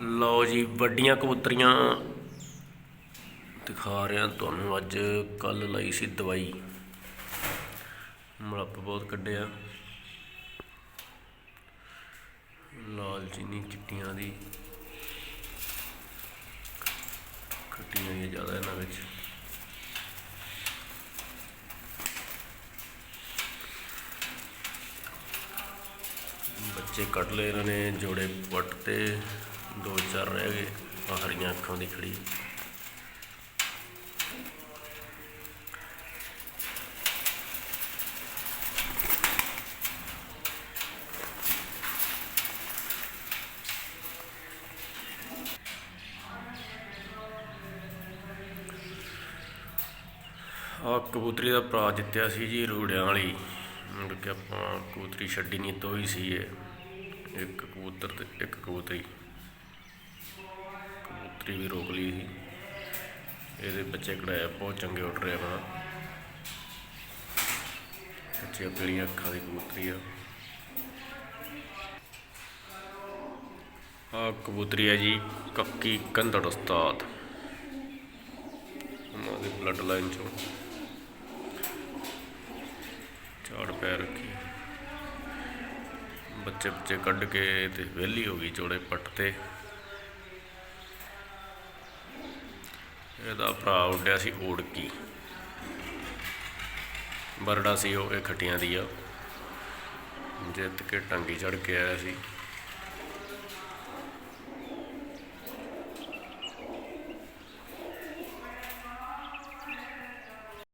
ਲਓ ਜੀ, ਵੱਡੀਆਂ ਕਬੂਤਰੀਆਂ। ਦਿਖਾ ਰਿਹਾ ਤੁਹਾਨੂੰ ਅੱਜ ਕੱਲ ਲਈ ਸੀ ਦਵਾਈ। ਮਲੱਪ ਬਹੁਤ ਕੱਢਿਆ। ਲਾਲ ਚੀਨੀ ਚਿੱਟੀਆਂ ਦੀ। ਖੱਟੀਆਂ ਹੀ ਜ਼ਿਆਦਾ ਇਹਨਾਂ ਵਿੱਚ। ਬੱਚੇ ਕੱਢ ਲਏ ਇਹਨਾਂ ਨੇ ਜੋੜੇ ਪੱਟ ਤੇ। ਦੋ ਚਾਰ ਰਹਿ ਗਏ, ਆਹ ਹਰੀਆਂ ਅੱਖਾਂ ਦੀ ਖੜੀ। ਆ ਕਬੂਤਰੀ ਦਾ ਭਰਾ ਜਿੱਤਿਆ ਸੀ ਜੀ ਰੂੜਿਆਂ ਵਾਲੀ। ਮੁੜ ਕੇ ਆਪਾਂ ਕਬੂਤਰੀ ਛੱਡੀ ਨਹੀਂ, ਤੋਈ ਸੀ ਇਹ ਇੱਕ ਕਬੂਤਰ ਤੇ ਇੱਕ ਕਬੂਤਰੀ। ਕਬੂਤਰੀ ਵੀ ਰੋਕ ਲਈ ਸੀ। ਇਹਦੇ ਬੱਚੇ ਕਢਾਇਆ, ਬਹੁਤ ਚੰਗੇ ਉੱਡ ਰਹੇ ਆਪਣਾ ਬੱਚੇ ਪੀਲੀਆਂ ਅੱਖਾਂ ਦੀ ਕਬੂਤਰੀ ਆ। ਆ ਕਬੂਤਰੀ ਹੈ ਜੀ, ਕੱਕੀ ਕੰਦੜ ਉਸਤਾਦ। ਉਹਨਾਂ ਦੇ ਬਲੱਡ ਲਾਈਨ ਚੋਂ। ਝਾੜ ਪੈ ਰੱਖੀ। ਬੱਚੇ ਬੱਚੇ ਕੱਢ ਕੇ ਤੇ ਵਿਹਲੀ ਹੋ ਗਈ ਜੋੜੇ ਪੱਟ ਤੇ। ਇਹਦਾ ਭਰਾ ਉੱਡਿਆ ਸੀ ਓੜਕੀ ਬਰੜਾ ਸੀ ਉਹ, ਇਹ ਖੱਟੀਆਂ ਦੀ ਆ। ਜਿੱਤ ਕੇ ਟੰਗੀ ਚੜ ਕੇ ਆਇਆ ਸੀ।